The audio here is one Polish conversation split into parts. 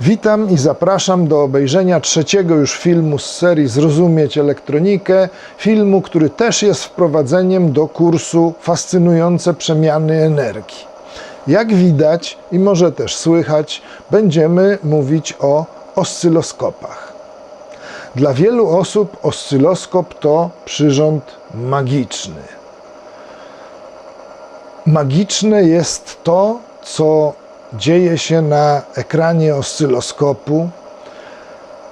Witam i zapraszam do obejrzenia trzeciego już filmu z serii Zrozumieć elektronikę. Filmu, który też jest wprowadzeniem do kursu Fascynujące przemiany energii. Jak widać i może też słychać, będziemy mówić o oscyloskopach. Dla wielu osób oscyloskop to przyrząd magiczny. Magiczne jest to, co dzieje się na ekranie oscyloskopu,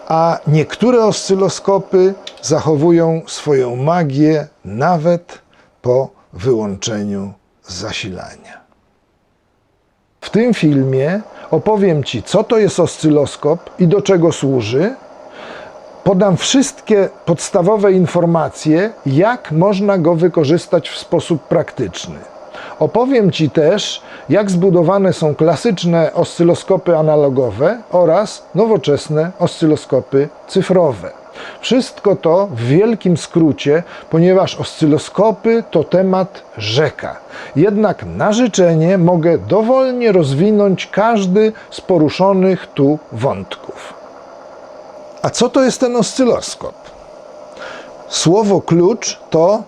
a niektóre oscyloskopy zachowują swoją magię nawet po wyłączeniu zasilania. W tym filmie opowiem Ci, co to jest oscyloskop i do czego służy. Podam wszystkie podstawowe informacje, jak można go wykorzystać w sposób praktyczny. Opowiem Ci też, jak zbudowane są klasyczne oscyloskopy analogowe oraz nowoczesne oscyloskopy cyfrowe. Wszystko to w wielkim skrócie, ponieważ oscyloskopy to temat rzeka. Jednak na życzenie mogę dowolnie rozwinąć każdy z poruszonych tu wątków. A co to jest ten oscyloskop? Słowo klucz to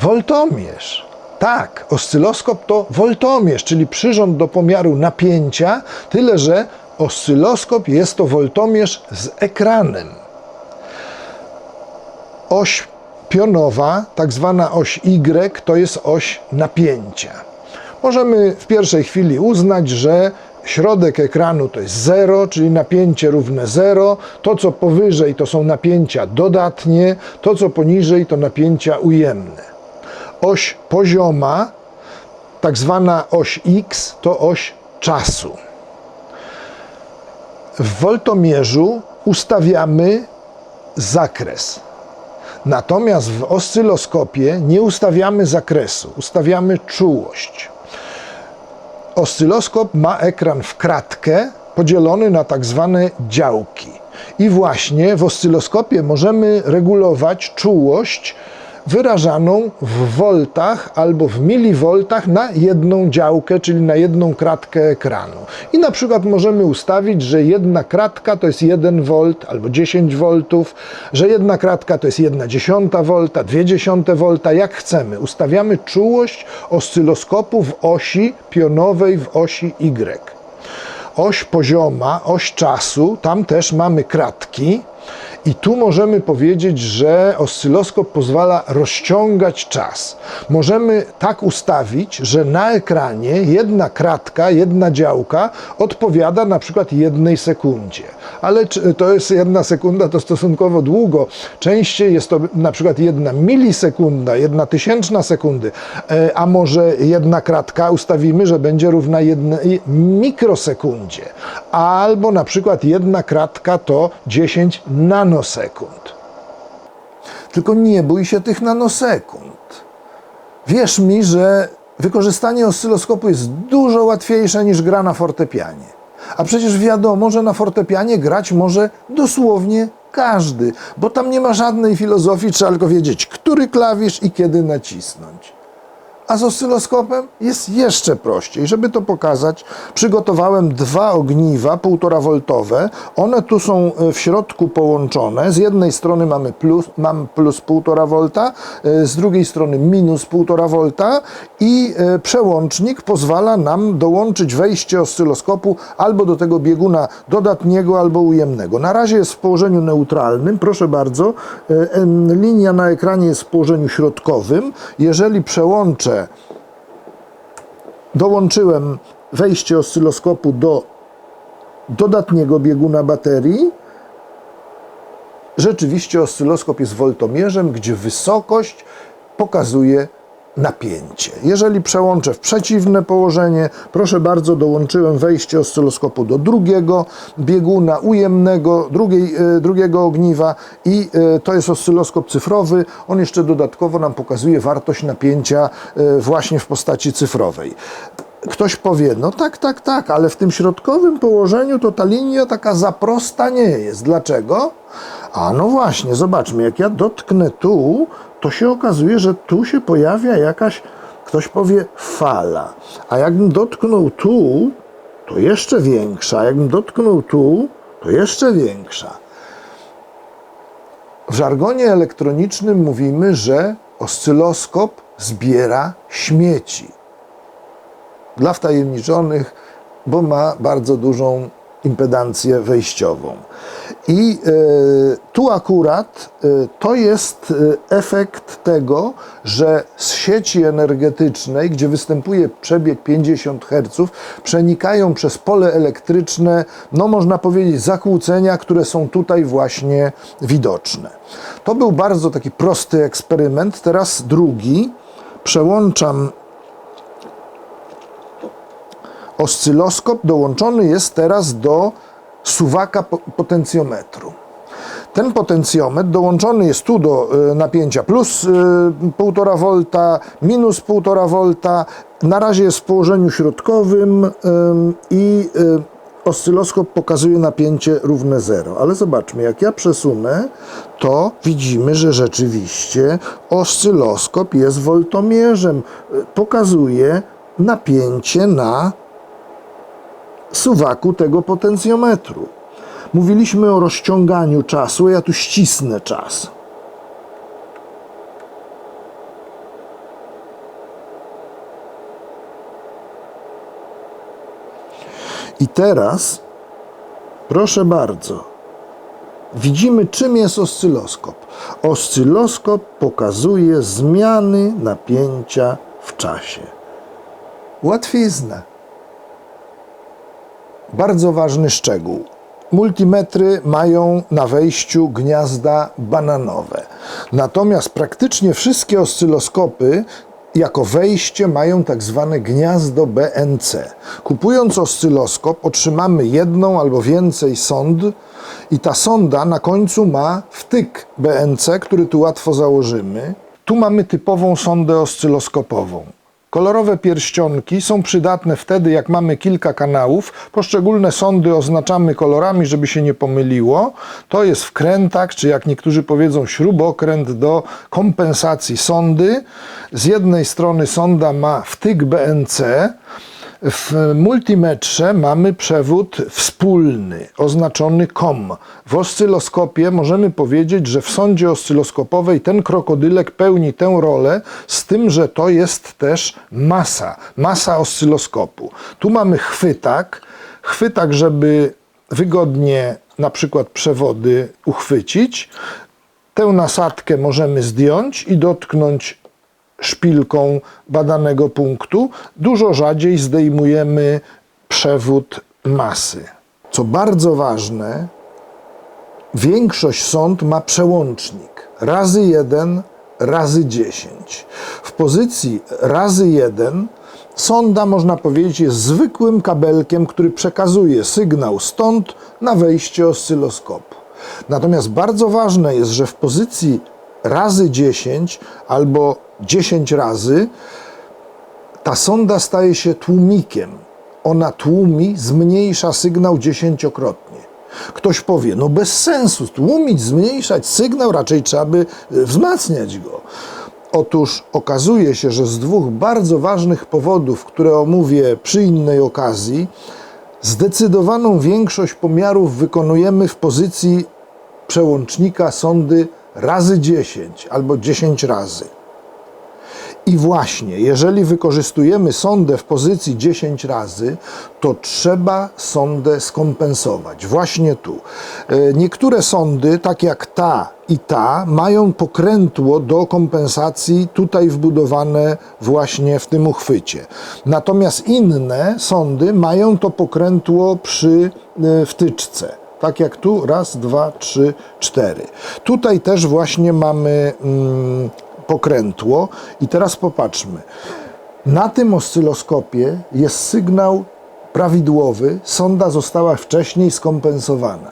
woltomierz. Tak, oscyloskop to woltomierz, czyli przyrząd do pomiaru napięcia, tyle że oscyloskop jest to woltomierz z ekranem. Oś pionowa, tak zwana oś Y, to jest oś napięcia. Możemy w pierwszej chwili uznać, że środek ekranu to jest 0, czyli napięcie równe 0. To, co powyżej, to są napięcia dodatnie, to, co poniżej, to napięcia ujemne. Oś pozioma, tak zwana oś X, to oś czasu. W woltomierzu ustawiamy zakres. Natomiast w oscyloskopie nie ustawiamy zakresu, ustawiamy czułość. Oscyloskop ma ekran w kratkę podzielony na tak zwane działki. I właśnie w oscyloskopie możemy regulować czułość wyrażaną w woltach albo w milivoltach na jedną działkę, czyli na jedną kratkę ekranu. I na przykład możemy ustawić, że jedna kratka to jest 1 V albo 10 V, że jedna kratka to jest 1 dziesiąta V, 2 dziesiąte V, jak chcemy. Ustawiamy czułość oscyloskopu w osi pionowej, w osi Y. Oś pozioma, oś czasu, tam też mamy kratki. I tu możemy powiedzieć, że oscyloskop pozwala rozciągać czas. Możemy tak ustawić, że na ekranie jedna kratka, jedna działka odpowiada na przykład jednej sekundzie. Ale to jest jedna sekunda, to stosunkowo długo. Częściej jest to na przykład jedna milisekunda, jedna tysięczna sekundy, E, a może jedna kratka ustawimy, że będzie równa jednej mikrosekundzie. Albo na przykład jedna kratka to 10 nanosekund. Tylko nie bój się tych nanosekund. Wierz mi, że wykorzystanie oscyloskopu jest dużo łatwiejsze niż gra na fortepianie. A przecież wiadomo, że na fortepianie grać może dosłownie każdy, bo tam nie ma żadnej filozofii, trzeba tylko wiedzieć, który klawisz i kiedy nacisnąć. A z oscyloskopem jest jeszcze prościej. Żeby to pokazać, przygotowałem dwa ogniwa 1,5 voltowe. One tu są e, w środku połączone. Z jednej strony mamy plus, mam plus 1,5 volta, e, z drugiej strony minus 1,5 volta i e, przełącznik pozwala nam dołączyć wejście oscyloskopu albo do tego bieguna dodatniego, albo ujemnego. Na razie jest w położeniu neutralnym. Proszę bardzo, linia na ekranie jest w położeniu środkowym. Jeżeli przełączę dołączyłem wejście oscyloskopu do dodatniego bieguna baterii. Rzeczywiście oscyloskop jest woltomierzem, gdzie wysokość pokazuje napięcie. Jeżeli przełączę w przeciwne położenie, proszę bardzo, dołączyłem wejście oscyloskopu do drugiego bieguna ujemnego, drugiej, e, drugiego ogniwa i e, to jest oscyloskop cyfrowy. On jeszcze dodatkowo nam pokazuje wartość napięcia e, właśnie w postaci cyfrowej. Ktoś powie, no tak, tak, tak, ale w tym środkowym położeniu to ta linia taka za prosta nie jest. Dlaczego? A no właśnie, zobaczmy, jak ja dotknę tu, to się okazuje, że tu się pojawia jakaś, ktoś powie, fala. A jakbym dotknął tu, to jeszcze większa. Jakbym dotknął tu, to jeszcze większa. W żargonie elektronicznym mówimy, że oscyloskop zbiera śmieci. Dla wtajemniczonych, bo ma bardzo dużą impedancję wejściową. I e, tu akurat e, to jest e, efekt tego, że z sieci energetycznej, gdzie występuje przebieg 50 Hz, przenikają przez pole elektryczne, no można powiedzieć, zakłócenia, które są tutaj właśnie widoczne. To był bardzo taki prosty eksperyment. Teraz drugi. Przełączam oscyloskop dołączony jest teraz do suwaka po- potencjometru. Ten potencjometr dołączony jest tu do y, napięcia plus y, 1,5 V, minus 1,5 V. Na razie jest w położeniu środkowym ym, i y, oscyloskop pokazuje napięcie równe 0. Ale zobaczmy, jak ja przesunę, to widzimy, że rzeczywiście oscyloskop jest woltomierzem. Pokazuje napięcie na suwaku tego potencjometru. Mówiliśmy o rozciąganiu czasu, ja tu ścisnę czas. I teraz, proszę bardzo, widzimy, czym jest oscyloskop. Oscyloskop pokazuje zmiany napięcia w czasie. Łatwizna. Bardzo ważny szczegół. Multimetry mają na wejściu gniazda bananowe. Natomiast praktycznie wszystkie oscyloskopy jako wejście mają tak zwane gniazdo BNC. Kupując oscyloskop otrzymamy jedną albo więcej sond i ta sonda na końcu ma wtyk BNC, który tu łatwo założymy. Tu mamy typową sondę oscyloskopową. Kolorowe pierścionki są przydatne wtedy, jak mamy kilka kanałów. Poszczególne sondy oznaczamy kolorami, żeby się nie pomyliło. To jest wkrętak, czy jak niektórzy powiedzą, śrubokręt do kompensacji sondy. Z jednej strony sonda ma wtyk BNC. W multimetrze mamy przewód wspólny, oznaczony COM. W oscyloskopie możemy powiedzieć, że w sondzie oscyloskopowej ten krokodylek pełni tę rolę, z tym, że to jest też masa, masa oscyloskopu. Tu mamy chwytak, chwytak, żeby wygodnie na przykład przewody uchwycić. Tę nasadkę możemy zdjąć i dotknąć szpilką badanego punktu. Dużo rzadziej zdejmujemy przewód masy. Co bardzo ważne, większość sąd ma przełącznik razy 1 razy 10. W pozycji razy 1 sonda, można powiedzieć, jest zwykłym kabelkiem, który przekazuje sygnał stąd na wejście oscyloskopu. Natomiast bardzo ważne jest, że w pozycji razy 10 albo 10 razy ta sonda staje się tłumikiem. Ona tłumi, zmniejsza sygnał dziesięciokrotnie. Ktoś powie, no bez sensu, tłumić, zmniejszać sygnał, raczej trzeba by e, wzmacniać go. Otóż okazuje się, że z dwóch bardzo ważnych powodów, które omówię przy innej okazji, zdecydowaną większość pomiarów wykonujemy w pozycji przełącznika sondy razy 10 albo 10 razy. I właśnie, jeżeli wykorzystujemy sondę w pozycji 10 razy, to trzeba sondę skompensować. Właśnie tu. E, Niektóre sondy, tak jak ta i ta, mają pokrętło do kompensacji tutaj wbudowane właśnie w tym uchwycie. Natomiast inne sondy mają to pokrętło przy e, wtyczce. Tak jak tu, raz, dwa, trzy, cztery. Tutaj też właśnie mamy mm, pokrętło. I teraz popatrzmy. Na tym oscyloskopie jest sygnał prawidłowy, sonda została wcześniej skompensowana.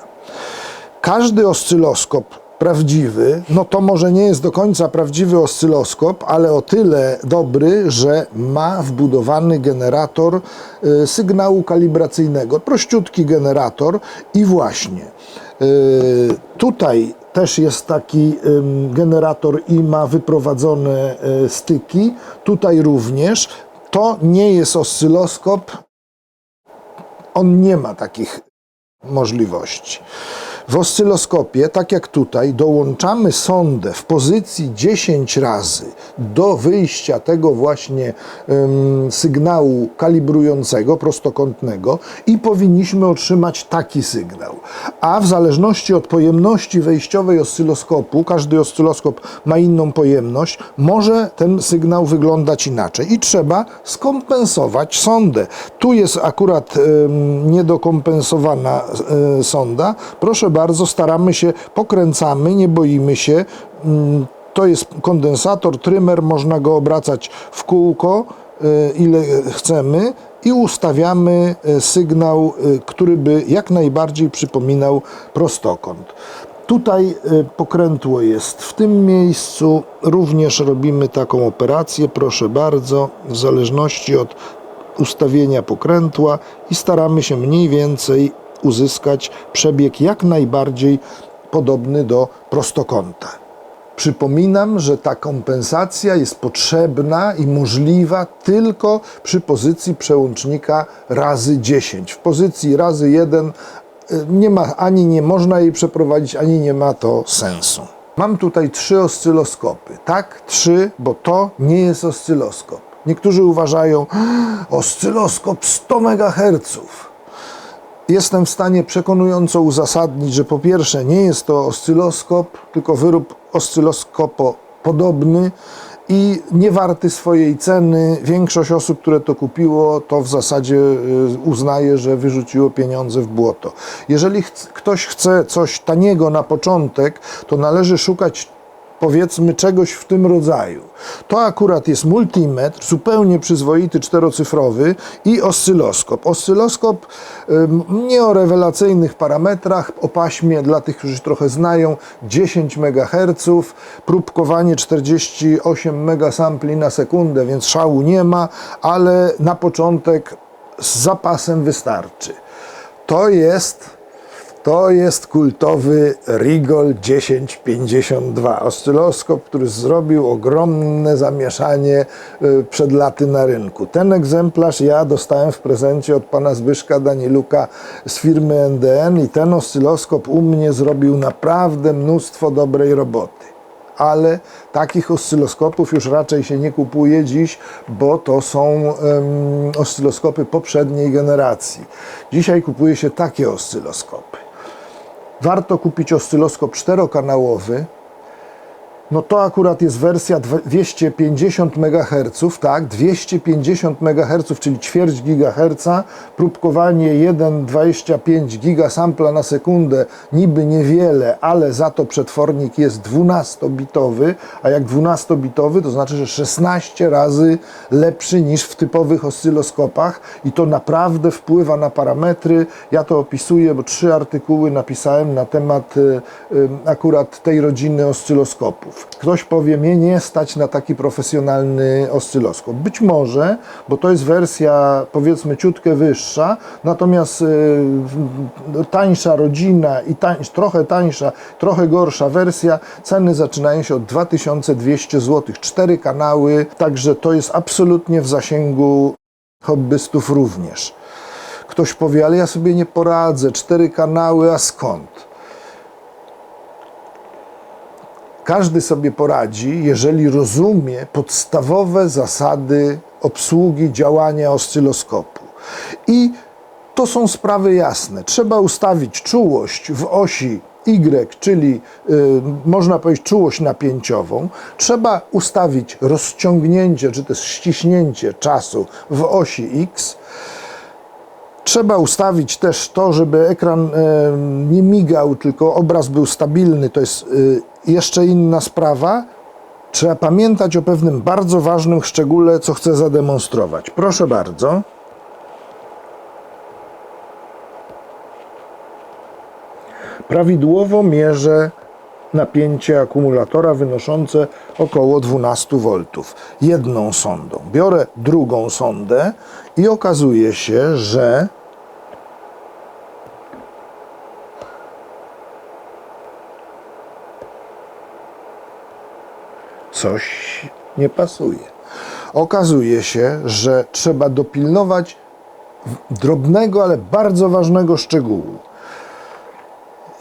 Każdy oscyloskop prawdziwy, no to może nie jest do końca prawdziwy oscyloskop, ale o tyle dobry, że ma wbudowany generator y, sygnału kalibracyjnego, prościutki generator i właśnie y, tutaj też jest taki generator i ma wyprowadzone y, styki, tutaj również. To nie jest oscyloskop, On nie ma takich możliwości. W oscyloskopie, tak jak tutaj, dołączamy sondę w pozycji 10 razy do wyjścia tego właśnie em, sygnału kalibrującego, prostokątnego i powinniśmy otrzymać taki sygnał. A w zależności od pojemności wejściowej oscyloskopu, każdy oscyloskop ma inną pojemność, może ten sygnał wyglądać inaczej i trzeba skompensować sondę. Tu jest akurat em, niedokompensowana e, sonda. Proszę bardzo, staramy się, pokręcamy, nie boimy się. Mm, To jest kondensator, trymer, można go obracać w kółko, e, ile chcemy i ustawiamy e, sygnał, e, który by jak najbardziej przypominał prostokąt. Tutaj pokrętło jest w tym miejscu. Również robimy taką operację, proszę bardzo, w zależności od ustawienia pokrętła i staramy się mniej więcej uzyskać przebieg jak najbardziej podobny do prostokąta. Przypominam, że ta kompensacja jest potrzebna i możliwa tylko przy pozycji przełącznika razy 10. W pozycji razy 1 y, nie ma ani nie można jej przeprowadzić, ani nie ma to sensu. Mam tutaj trzy oscyloskopy. Tak, trzy, bo to nie jest oscyloskop. Niektórzy uważają, oscyloskop 100 MHz jestem w stanie przekonująco uzasadnić, że po pierwsze nie jest to oscyloskop, tylko wyrób oscyloskopo podobny i nie warty swojej ceny. Większość osób, które to kupiło, to w zasadzie y, uznaje, że wyrzuciło pieniądze w błoto. Jeżeli chc- ktoś chce coś taniego na początek, to należy szukać powiedzmy czegoś w tym rodzaju. To akurat jest multimetr, zupełnie przyzwoity, czterocyfrowy i oscyloskop. Oscyloskop nie o rewelacyjnych parametrach, o paśmie dla tych, którzy trochę znają, 10 MHz, próbkowanie 48 megasampli na sekundę, więc szału nie ma, ale na początek z zapasem wystarczy. To jest to jest kultowy Rigol 1052, oscyloskop, który zrobił ogromne zamieszanie y, przed laty na rynku. Ten egzemplarz ja dostałem w prezencie od pana Zbyszka Daniluka z firmy NDN i ten oscyloskop u mnie zrobił naprawdę mnóstwo dobrej roboty ale takich oscyloskopów już raczej się nie kupuje dziś, bo to są em, oscyloskopy poprzedniej generacji. Dzisiaj kupuje się takie oscyloskopy. Warto kupić oscyloskop czterokanałowy. No to akurat jest wersja dwa- 250 MHz, tak, 250 MHz, czyli ćwierć gigaherca, próbkowanie 1,25 gigasampla na sekundę, niby niewiele, ale za to przetwornik jest 12-bitowy, a jak 12-bitowy, to znaczy, że 16 razy lepszy niż w typowych oscyloskopach i to naprawdę wpływa na parametry. Ja to opisuję, bo trzy artykuły napisałem na temat y, y, akurat tej rodziny oscyloskopów. Ktoś powie, mnie nie stać na taki profesjonalny oscyloskop. Być może, bo to jest wersja powiedzmy ciutkę wyższa, natomiast y, tańsza rodzina i trochę tańsza, trochę gorsza wersja, ceny zaczynają się od 2200 zł. Cztery kanały, także to jest absolutnie w zasięgu hobbystów również. Ktoś powie, ale ja sobie nie poradzę, cztery kanały, a skąd? Każdy sobie poradzi, jeżeli rozumie podstawowe zasady obsługi działania oscyloskopu. I to są sprawy jasne. Trzeba ustawić czułość w osi Y, czyli y, można powiedzieć czułość napięciową. Trzeba ustawić rozciągnięcie, czy też ściśnięcie czasu w osi X. Trzeba ustawić też to, żeby ekran e, nie migał, tylko obraz był stabilny. To jest e, jeszcze inna sprawa. Trzeba pamiętać o pewnym bardzo ważnym szczególe, co chcę zademonstrować. Proszę bardzo. Prawidłowo mierzę napięcie akumulatora wynoszące około 12 V jedną sondą. Biorę drugą sondę i okazuje się, że coś nie pasuje. Okazuje się, że trzeba dopilnować drobnego, ale bardzo ważnego szczegółu.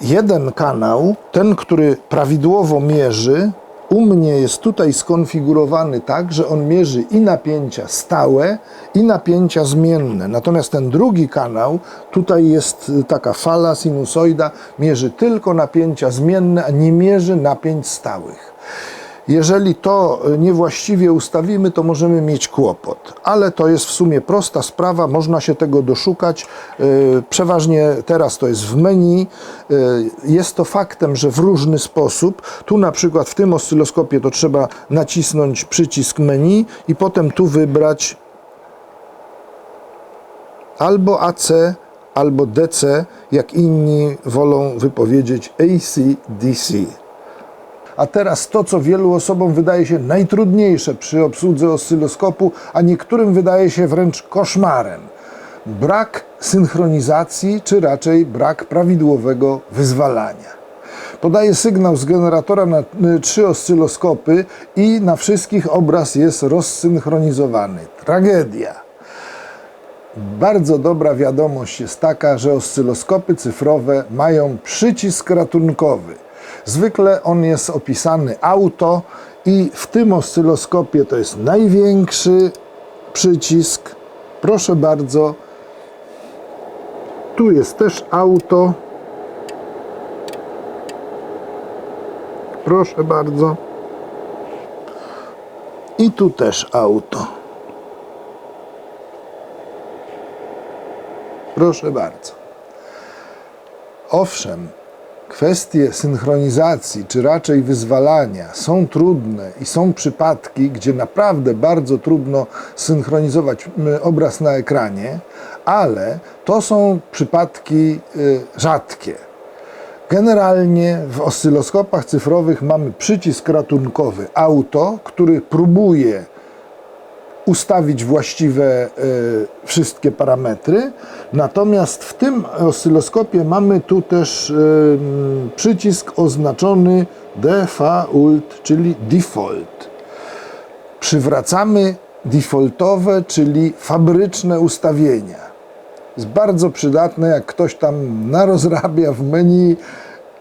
Jeden kanał, ten, który prawidłowo mierzy, u mnie jest tutaj skonfigurowany tak, że on mierzy i napięcia stałe, i napięcia zmienne. Natomiast ten drugi kanał, tutaj jest taka fala sinusoida, mierzy tylko napięcia zmienne, a nie mierzy napięć stałych. Jeżeli to niewłaściwie ustawimy, to możemy mieć kłopot, ale to jest w sumie prosta sprawa, można się tego doszukać. Yy, Przeważnie teraz to jest w menu. Yy, Jest to faktem, że w różny sposób. Tu na przykład w tym oscyloskopie to trzeba nacisnąć przycisk menu i potem tu wybrać albo AC, albo DC, jak inni wolą wypowiedzieć AC-DC. A teraz to, co wielu osobom wydaje się najtrudniejsze przy obsłudze oscyloskopu, a niektórym wydaje się wręcz koszmarem. Brak synchronizacji, czy raczej brak prawidłowego wyzwalania. Podaje sygnał z generatora na y, trzy oscyloskopy i na wszystkich obraz jest rozsynchronizowany. Tragedia. Bardzo dobra wiadomość jest taka, że oscyloskopy cyfrowe mają przycisk ratunkowy. Zwykle on jest opisany auto i w tym oscyloskopie to jest największy przycisk. Proszę bardzo. Tu jest też auto. Proszę bardzo. I tu też auto. Proszę bardzo. Owszem, kwestie synchronizacji, czy raczej wyzwalania są trudne i są przypadki, gdzie naprawdę bardzo trudno synchronizować obraz na ekranie, ale to są przypadki y, rzadkie. Generalnie w oscyloskopach cyfrowych mamy przycisk ratunkowy auto, który próbuje ustawić właściwe y, wszystkie parametry. Natomiast w tym oscyloskopie mamy tu też y, przycisk oznaczony default, czyli default. Przywracamy defaultowe, czyli fabryczne ustawienia. Jest bardzo przydatne, jak ktoś tam narozrabia w menu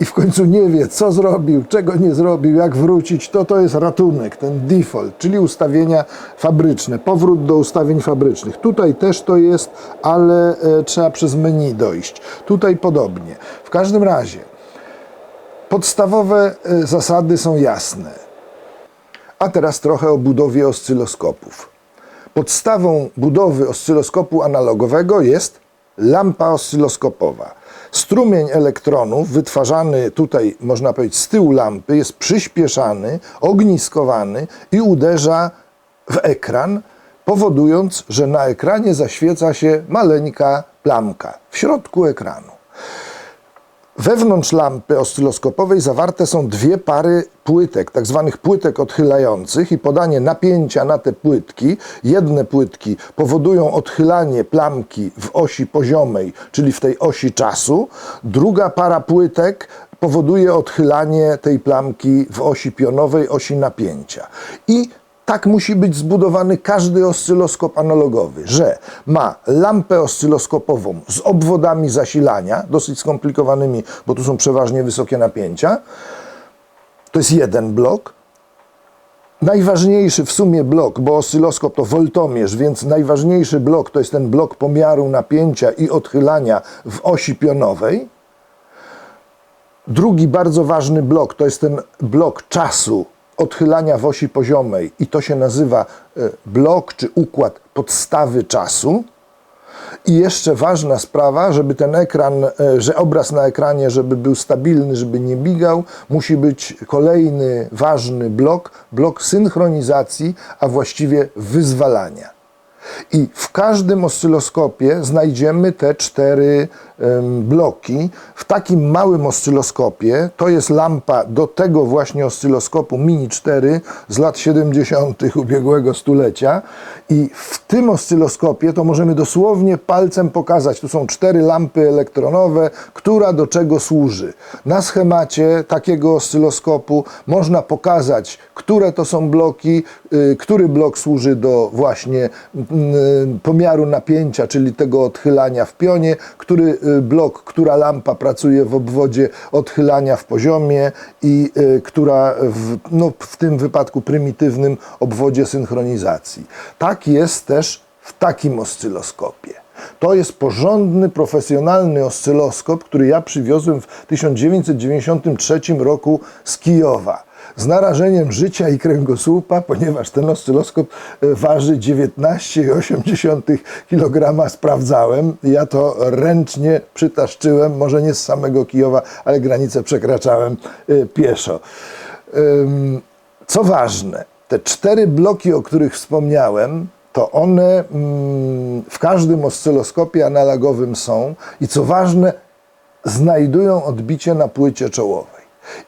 i w końcu nie wie, co zrobił, czego nie zrobił, jak wrócić, to to jest ratunek, ten default, czyli ustawienia fabryczne, powrót do ustawień fabrycznych. Tutaj też to jest, ale e, trzeba przez menu dojść. Tutaj podobnie. W każdym razie, podstawowe e, zasady są jasne. A teraz trochę o budowie oscyloskopów. Podstawą budowy oscyloskopu analogowego jest lampa oscyloskopowa. Strumień elektronów wytwarzany tutaj, można powiedzieć, z tyłu lampy jest przyspieszany, ogniskowany i uderza w ekran, powodując, że na ekranie zaświeca się maleńka plamka w środku ekranu. Wewnątrz lampy oscyloskopowej zawarte są dwie pary płytek, tak zwanych płytek odchylających i podanie napięcia na te płytki. Jedne płytki powodują odchylanie plamki w osi poziomej, czyli w tej osi czasu. Druga para płytek powoduje odchylanie tej plamki w osi pionowej, osi napięcia. I tak musi być zbudowany każdy oscyloskop analogowy, że ma lampę oscyloskopową z obwodami zasilania, dosyć skomplikowanymi, bo tu są przeważnie wysokie napięcia. To jest jeden blok. Najważniejszy w sumie blok, bo oscyloskop to woltomierz, więc najważniejszy blok to jest ten blok pomiaru napięcia i odchylania w osi pionowej. Drugi bardzo ważny blok to jest ten blok czasu odchylania w osi poziomej i to się nazywa e, blok czy układ podstawy czasu. I jeszcze ważna sprawa, żeby ten ekran, e, że obraz na ekranie, żeby był stabilny, żeby nie migał, musi być kolejny ważny blok, blok synchronizacji, a właściwie wyzwalania. I w każdym oscyloskopie znajdziemy te cztery bloki w takim małym oscyloskopie. To jest lampa do tego właśnie oscyloskopu Mini 4 z lat 70. ubiegłego stulecia. I w tym oscyloskopie to możemy dosłownie palcem pokazać. Tu są cztery lampy elektronowe, która do czego służy. Na schemacie takiego oscyloskopu można pokazać, które to są bloki, y, który blok służy do właśnie mm, pomiaru napięcia, czyli tego odchylania w pionie, który y, blok, która lampa pracuje w obwodzie odchylania w poziomie i y, która w, no, w tym wypadku prymitywnym obwodzie synchronizacji. Tak jest też w takim oscyloskopie. To jest porządny, profesjonalny oscyloskop, który ja przywiozłem w 1993 roku z Kijowa. Z narażeniem życia i kręgosłupa, ponieważ ten oscyloskop e, waży 19,8 kg, sprawdzałem. Ja to ręcznie przytaszczyłem, może nie z samego Kijowa, ale granicę przekraczałem e, pieszo. Co ważne, te cztery bloki, o których wspomniałem, to one mm, w każdym oscyloskopie analogowym są i co ważne, znajdują odbicie na płycie czołowej.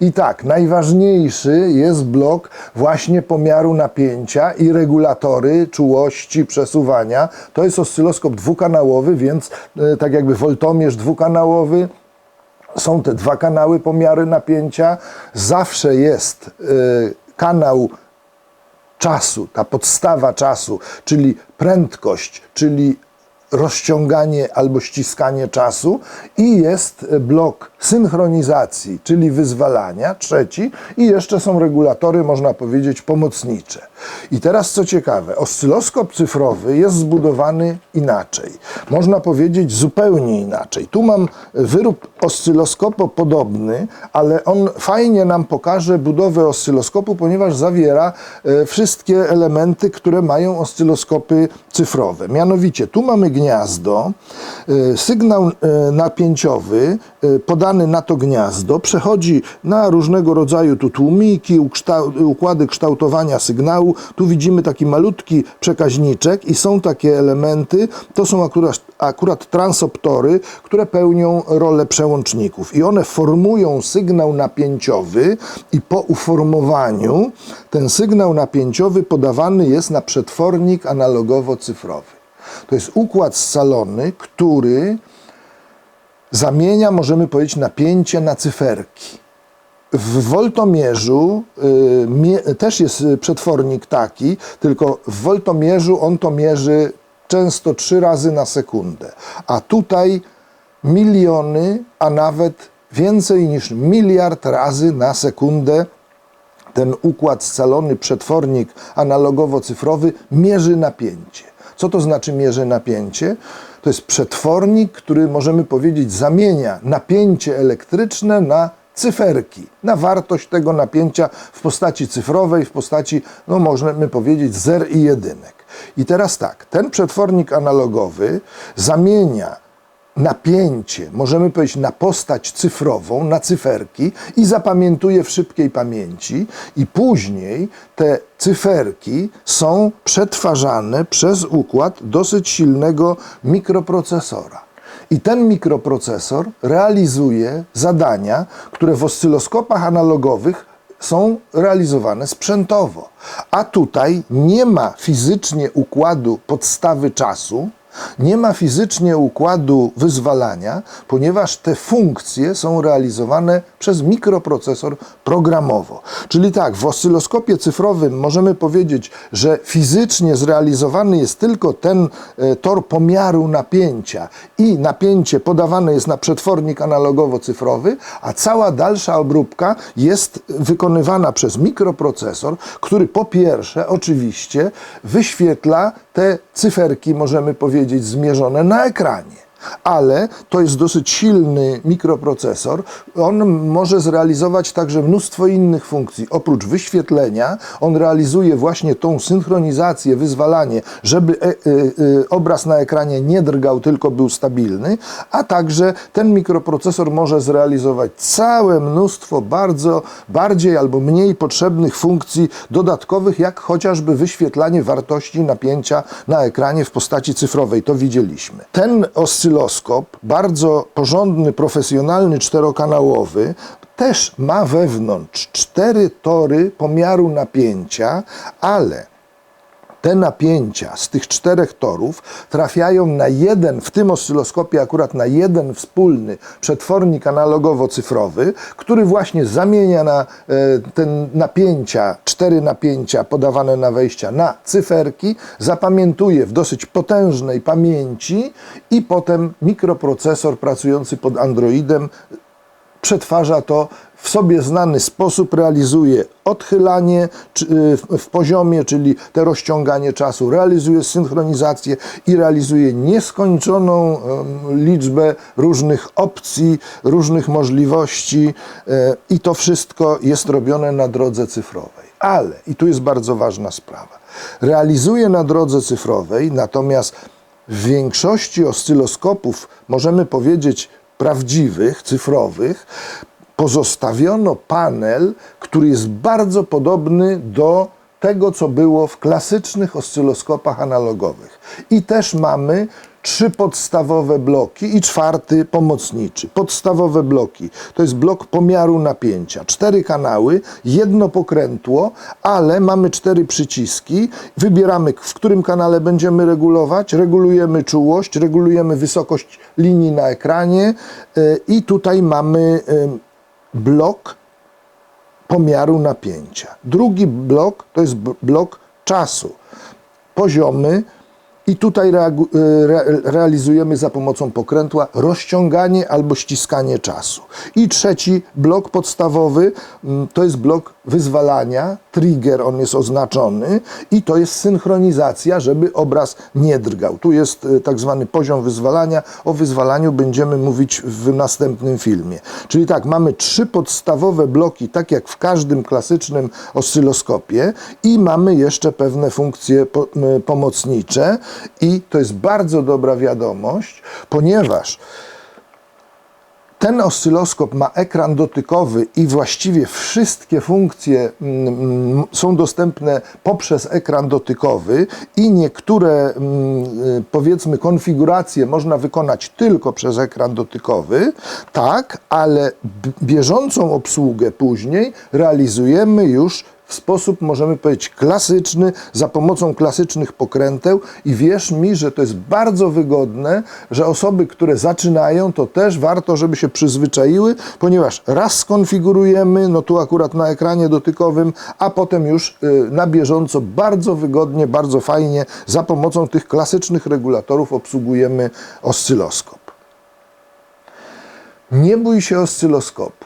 I tak, najważniejszy jest blok właśnie pomiaru napięcia i regulatory czułości przesuwania. To jest oscyloskop dwukanałowy, więc e, tak jakby woltomierz dwukanałowy, są te dwa kanały pomiary napięcia. Zawsze jest y, kanał czasu, ta podstawa czasu, czyli prędkość, czyli rozciąganie albo ściskanie czasu i jest blok synchronizacji, czyli wyzwalania, trzeci i jeszcze są regulatory, można powiedzieć, pomocnicze. I teraz co ciekawe, oscyloskop cyfrowy jest zbudowany inaczej. Można powiedzieć zupełnie inaczej. Tu mam wyrób oscyloskopo podobny, ale on fajnie nam pokaże budowę oscyloskopu, ponieważ zawiera e, wszystkie elementy, które mają oscyloskopy cyfrowe. Mianowicie tu mamy gniazdo, e, sygnał e, napięciowy e, podany na to gniazdo przechodzi na różnego rodzaju tu tłumiki, układy kształtowania sygnału. Tu widzimy taki malutki przekaźniczek i są takie elementy, to są akurat, akurat transoptory, które pełnią rolę przełączników i one formują sygnał napięciowy i po uformowaniu ten sygnał napięciowy podawany jest na przetwornik analogowo-cyfrowy. To jest układ scalony, który zamienia, możemy powiedzieć, napięcie na cyferki. W woltomierzu y, też jest przetwornik taki, tylko w woltomierzu on to mierzy często trzy razy na sekundę, a tutaj miliony, a nawet więcej niż miliard razy na sekundę ten układ scalony, przetwornik analogowo-cyfrowy mierzy napięcie. Co to znaczy mierzy napięcie? To jest przetwornik, który możemy powiedzieć zamienia napięcie elektryczne na cyferki, na wartość tego napięcia w postaci cyfrowej, w postaci, no możemy powiedzieć, zer i jedynek. I teraz tak, ten przetwornik analogowy zamienia napięcie, możemy powiedzieć, na postać cyfrową, na cyferki i zapamiętuje w szybkiej pamięci, i później te cyferki są przetwarzane przez układ dosyć silnego mikroprocesora. I ten mikroprocesor realizuje zadania, które w oscyloskopach analogowych są realizowane sprzętowo. A tutaj nie ma fizycznie układu podstawy czasu, nie ma fizycznie układu wyzwalania, ponieważ te funkcje są realizowane przez mikroprocesor programowo. Czyli tak, w oscyloskopie cyfrowym możemy powiedzieć, że fizycznie zrealizowany jest tylko ten e, tor pomiaru napięcia i napięcie podawane jest na przetwornik analogowo-cyfrowy, a cała dalsza obróbka jest wykonywana przez mikroprocesor, który po pierwsze oczywiście wyświetla te cyferki, możemy powiedzieć, zmierzone na ekranie. Ale to jest dosyć silny mikroprocesor. On może zrealizować także mnóstwo innych funkcji. Oprócz wyświetlenia, on realizuje właśnie tą synchronizację, wyzwalanie, żeby e, e, e, obraz na ekranie nie drgał, tylko był stabilny, a także ten mikroprocesor może zrealizować całe mnóstwo bardzo bardziej albo mniej potrzebnych funkcji dodatkowych, jak chociażby wyświetlanie wartości napięcia na ekranie w postaci cyfrowej. To widzieliśmy. Ten oscyloskop oscyloskop, bardzo porządny, profesjonalny, czterokanałowy, też ma wewnątrz cztery tory pomiaru napięcia, ale te napięcia z tych czterech torów trafiają na jeden, w tym oscyloskopie akurat na jeden wspólny przetwornik analogowo-cyfrowy, który właśnie zamienia na e, ten napięcia, cztery napięcia podawane na wejścia na cyferki, zapamiętuje w dosyć potężnej pamięci i potem mikroprocesor pracujący pod Androidem przetwarza to w sobie znany sposób, realizuje odchylanie y, w- poziomie, czyli te rozciąganie czasu, realizuje synchronizację i realizuje nieskończoną liczbę różnych opcji, różnych możliwości e, i to wszystko jest robione na drodze cyfrowej. Ale, i tu jest bardzo ważna sprawa, realizuje na drodze cyfrowej, natomiast w większości oscyloskopów, możemy powiedzieć prawdziwych, cyfrowych, pozostawiono panel, który jest bardzo podobny do tego, co było w klasycznych oscyloskopach analogowych. I też mamy trzy podstawowe bloki i czwarty pomocniczy. Podstawowe bloki to jest blok pomiaru napięcia. Cztery kanały, jedno pokrętło, ale mamy cztery przyciski. Wybieramy, w którym kanale będziemy regulować. Regulujemy czułość, regulujemy wysokość linii na ekranie y, i tutaj mamy blok pomiaru napięcia. Drugi blok to jest blok czasu. Poziomy i tutaj y, re, realizujemy za pomocą pokrętła rozciąganie albo ściskanie czasu. I trzeci blok podstawowy mm, to jest blok wyzwalania, trigger on jest oznaczony i to jest synchronizacja, żeby obraz nie drgał. Tu jest y, tak zwany poziom wyzwalania. O wyzwalaniu będziemy mówić w następnym filmie. Czyli tak, mamy trzy podstawowe bloki, tak jak w każdym klasycznym oscyloskopie i mamy jeszcze pewne funkcje pomocnicze i to jest bardzo dobra wiadomość, ponieważ ten oscyloskop ma ekran dotykowy i właściwie wszystkie funkcje mm, mm, są dostępne poprzez ekran dotykowy i niektóre mm, y, powiedzmy konfiguracje można wykonać tylko przez ekran dotykowy, tak, ale bieżącą obsługę później realizujemy już w sposób, możemy powiedzieć, klasyczny, za pomocą klasycznych pokręteł i wierz mi, że to jest bardzo wygodne, że osoby, które zaczynają, to też warto, żeby się przyzwyczaiły, ponieważ raz skonfigurujemy, no tu akurat na ekranie dotykowym, a potem już y, na bieżąco bardzo wygodnie, bardzo fajnie za pomocą tych klasycznych regulatorów obsługujemy oscyloskop. Nie bój się oscyloskopu.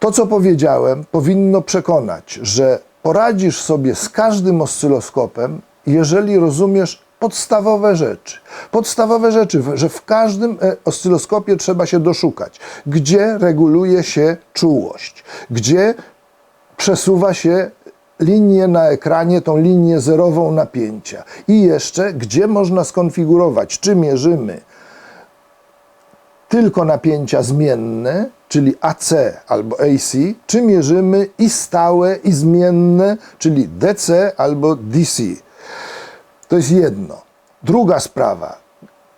To, co powiedziałem, powinno przekonać, że poradzisz sobie z każdym oscyloskopem, jeżeli rozumiesz podstawowe rzeczy. Podstawowe rzeczy, że w każdym e, oscyloskopie trzeba się doszukać, gdzie reguluje się czułość, gdzie przesuwa się linię na ekranie, tą linię zerową napięcia. I jeszcze, gdzie można skonfigurować, czy mierzymy tylko napięcia zmienne, czyli AC albo AC, czy mierzymy i stałe, i zmienne, czyli DC albo DC. To jest jedno. Druga sprawa.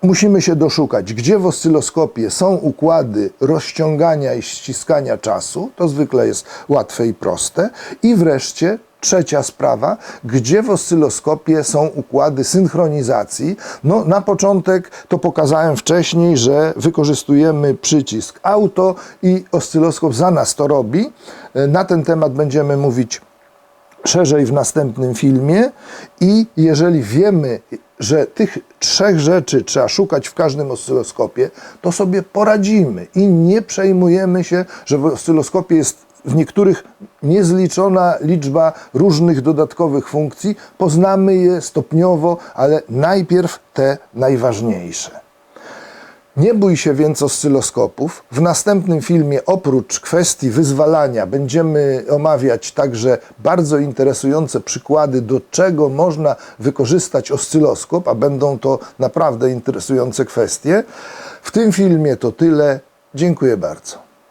Musimy się doszukać, gdzie w oscyloskopie są układy rozciągania i ściskania czasu. To zwykle jest łatwe i proste. I wreszcie trzecia sprawa, gdzie w oscyloskopie są układy synchronizacji. No, na początek to pokazałem wcześniej, że wykorzystujemy przycisk auto i oscyloskop za nas to robi. Na ten temat będziemy mówić szerzej w następnym filmie i jeżeli wiemy, że tych trzech rzeczy trzeba szukać w każdym oscyloskopie, to sobie poradzimy i nie przejmujemy się, że w oscyloskopie jest w niektórych niezliczona liczba różnych dodatkowych funkcji. Poznamy je stopniowo, ale najpierw te najważniejsze. Nie bój się więc oscyloskopów. W następnym filmie oprócz kwestii wyzwalania będziemy omawiać także bardzo interesujące przykłady, do czego można wykorzystać oscyloskop, a będą to naprawdę interesujące kwestie. W tym filmie to tyle. Dziękuję bardzo.